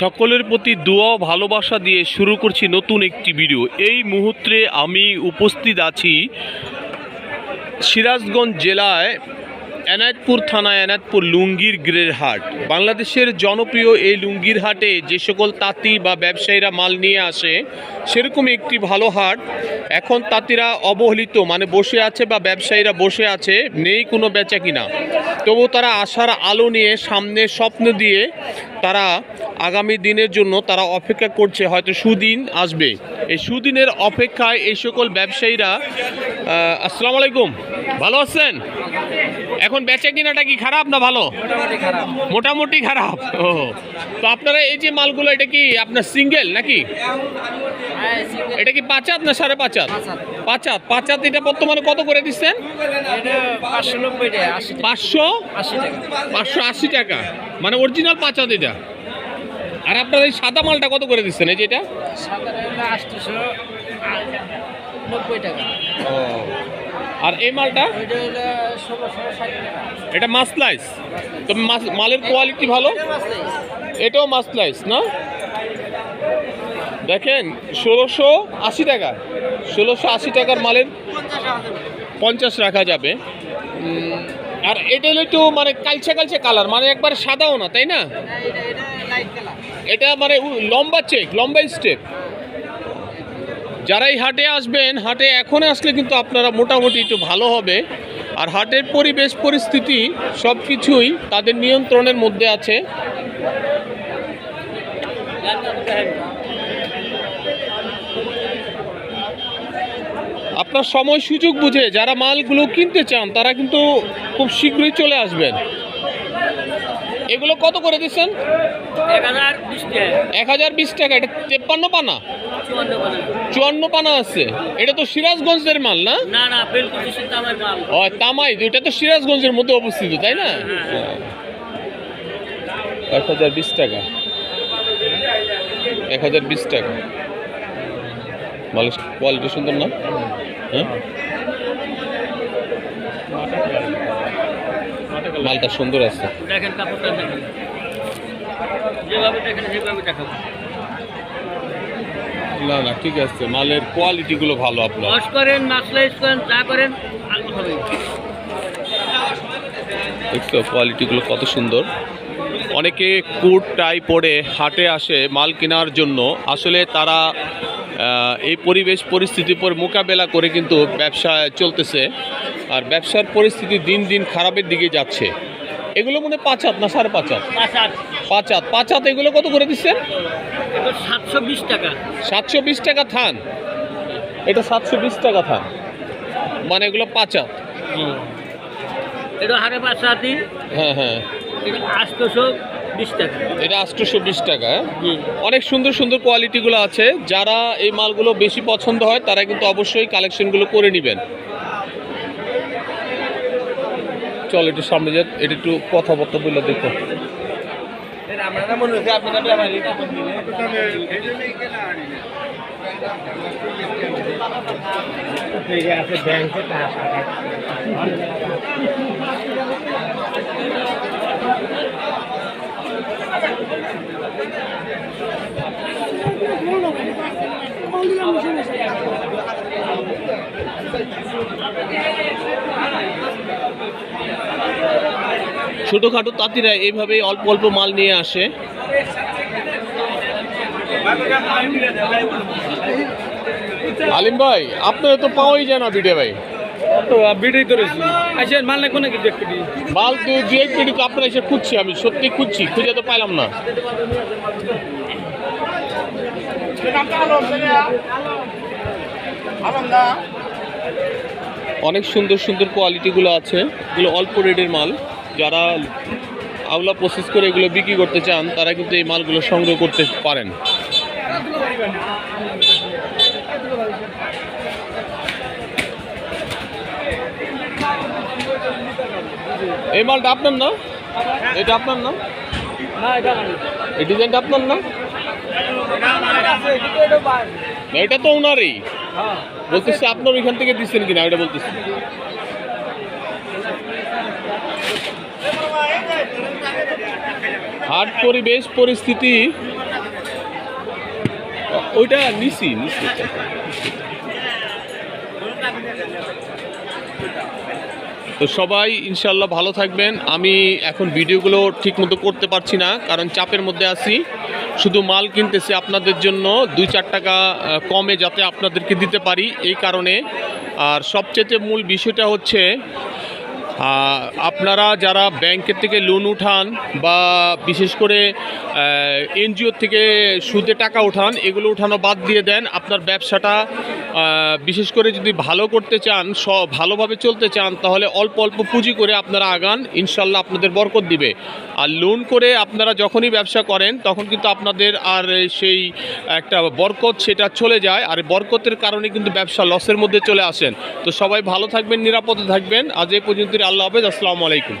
সকলের প্রতি দোয়া ভালোবাসা দিয়ে শুরু করছি নতুন একটি ভিডিও। এই মুহূর্তে আমি উপস্থিত আছি সিরাজগঞ্জ জেলায় এনায়তপুর থানায় এনায়তপুর লুঙ্গির গ্রের হাট। বাংলাদেশের জনপ্রিয় এই লুঙ্গির হাটে যে সকল তাঁতি বা ব্যবসায়ীরা মাল নিয়ে আসে সেরকম একটি ভালো হাট। এখন তাঁতিরা অবহেলিত মানে বসে আছে বা ব্যবসায়ীরা বসে আছে, নেই কোনো বেচা কিনা। তবু তারা আশার আলো নিয়ে, সামনে স্বপ্ন দিয়ে তারা আগামী দিনের জন্য তারা অপেক্ষা করছে, হয়তো সুদিন আসবে। এই সুদিনের অপেক্ষায় এই সকল ব্যবসায়ীরা আসসালামু আলাইকুম। ভালো আছেন? এখন বেচা কিনাটা কি খারাপ না ভালো? মোটামুটি খারাপ। ও। তো আপনারা এই যে মালগুলো এটা কি আপনার সিঙ্গেল নাকি? এটা কি পাঁচাত না সাড়ে পাঁচাত? পাঁচাত। পাঁচাত এটা বর্তমানে কত করে দিচ্ছেন? পাঁচশো পাঁচশো? আশি টাকা। মানে অরিজিনাল পাঁচাত এটা। আর আপনার এই সাদা মালটা কত করে দিচ্ছেন? এই যে এটা? টাকা। আর এই মালটা? এটা মাসলাইস মাস- মালের কোয়ালিটি ভালো? এটাও মাসলাইস না? দেখেন ষোলোশো আশি টাকা। ষোলোশো আশি টাকার মালের পঞ্চাশ রাখা যাবে। আর এটা হলো একটু মানে কালচে কালচে কালার মানে একবার সাদাও না তাই না? এটা মানে লম্বা চেক লম্বা স্টেপ যারা এই হাটে আসবেন, হাটে এখন আসলে কিন্তু আপনারা মোটামুটি একটু ভালো হবে। আর হাটের পরিবেশ, পরিস্থিতি সব কিছুই তাদের নিয়ন্ত্রণের মধ্যে আছে। আপনার সময় সুযোগ বুঝে যারা মালগুলো কিনতে চান, তারা কিন্তু খুব শীঘ্রই চলে আসবেন। এগুলো কত করে দিচ্ছেন? এক হাজার বিশ টাকা। এটা তেপ্পান্ন পানা? চুয়ান্ন পানা। আছে। এটা তো সিরাজগঞ্জের মাল না? ও তামাই এটা তো সিরাজগঞ্জের মধ্যে অবস্থিত তাই না? এক হাজার বিশ টাকা। এক হাজার বিশ টাকা। মালের কোয়ালিটি সুন্দর না? হ্যাঁ? মালটা সুন্দর আছে। দেখেন কাপড়টা দেখেন। যেভাবে দেখেন সেভাবে দেখাবো। না না ঠিক আছে। মালের কোয়ালিটিগুলো ভালো আপনার। ওয়াশ করেন মাসলাইজ করেন যা করেন আলু হবে দেখছ কোয়ালিটিগুলো কত সুন্দর। অনেকে কোট টাই পরে হাটে আসে মাল কেনার জন্য। আসলে তারা এই পরিবেশ পরিস্থিতির পর মোকাবেলা করে কিন্তু ব্যবসা চলতেছে। আর ব্যবসার পরিস্থিতি দিন দিন খারাপের দিকে যাচ্ছে। এগুলো মনে পাঁচ হাত না সাড়ে পাঁচ হাত? পাঁচ হাত। পাঁচ হাত। এগুলো কত করে দিচ্ছেন? এটা সাতশো বিশ টাকা। সাতশো বিশ টাকা থান। এটা সাতশো বিশ টাকা থান। মানে এগুলো পাঁচ হাত। এটা পাঁচ হ্যাঁ হ্যাঁ। বিশ টাকা। এটা আটশোশো বিশ টাকা? অনেক সুন্দর সুন্দর কোয়ালিটিগুলো আছে। যারা এই মালগুলো বেশি পছন্দ হয় তারা কিন্তু অবশ্যই কালেকশনগুলো করে নেবেন। চল একটু সামনে যাক এটা একটু কথাবার্তা বলে দেখো। ছোটোখাটো তাঁতিরা এইভাবে অল্প অল্প মাল নিয়ে আসে। আলিম ভাই আপনারা তো পাওয়াই যায় না বিডে ভাই। তো বিড়ি করেছি মাল তো দু এক তো আপনারা এসে খুঁজছি আমি সত্যি খুঁজছি খুঁজে তো পাইলাম না। অনেক সুন্দর সুন্দর কোয়ালিটিগুলো আছে। এগুলো অল্প রেটের মাল। যারা আউলা প্রসেস করে এগুলো বিক্রি করতে চান, তারা কিন্তু এই মালগুলো সংগ্রহ করতে পারেন। এই মালটা আপনার না এটা আপনার না এই ডিজাইনটা আপনার না, এটা তো ওনারই। বলতেছি আপনার ওইখান থেকে দিচ্ছেন কিনা? ওইটা বলতেছি। হাট পরিবেশ পরিস্থিতি ওইটা নিছি নিছি। তো সবাই ইনশাল্লাহ ভালো থাকবেন। আমি এখন ভিডিওগুলো ঠিকমতো করতে পারছি না, কারণ চাপের মধ্যে আছি। শুধু মাল কিনতেছি আপনাদের জন্য, দুই চার টাকা কমে যাতে আপনাদেরকে দিতে পারি এই কারণে। আর সবচেয়ে মূল বিষয়টা হচ্ছে আপনারা যারা ব্যাংকের থেকে লোন উঠান বা বিশেষ করে এনজিওর থেকে সুদে টাকা উঠান, এগুলো উঠানো বাদ দিয়ে দেন। আপনার ব্যবসাটা বিশেষ করে যদি ভালো করতে চান, স, ভালোভাবে চলতে চান, তাহলে অল্প অল্প পুঁজি করে আপনারা আগান, ইনশাল্লাহ আপনাদের বরকত দিবে। আর লোন করে আপনারা যখনই ব্যবসা করেন, তখন কিন্তু আপনাদের আর সেই একটা বরকত সেটা চলে যায়, আর বরকতের কারণে কিন্তু ব্যবসা লসের মধ্যে চলে আসেন। তো সবাই ভালো থাকবেন, নিরাপদে থাকবেন। আজ এই পর্যন্ত আল্লাহ হাফেজ, আসসালামু আলাইকুম।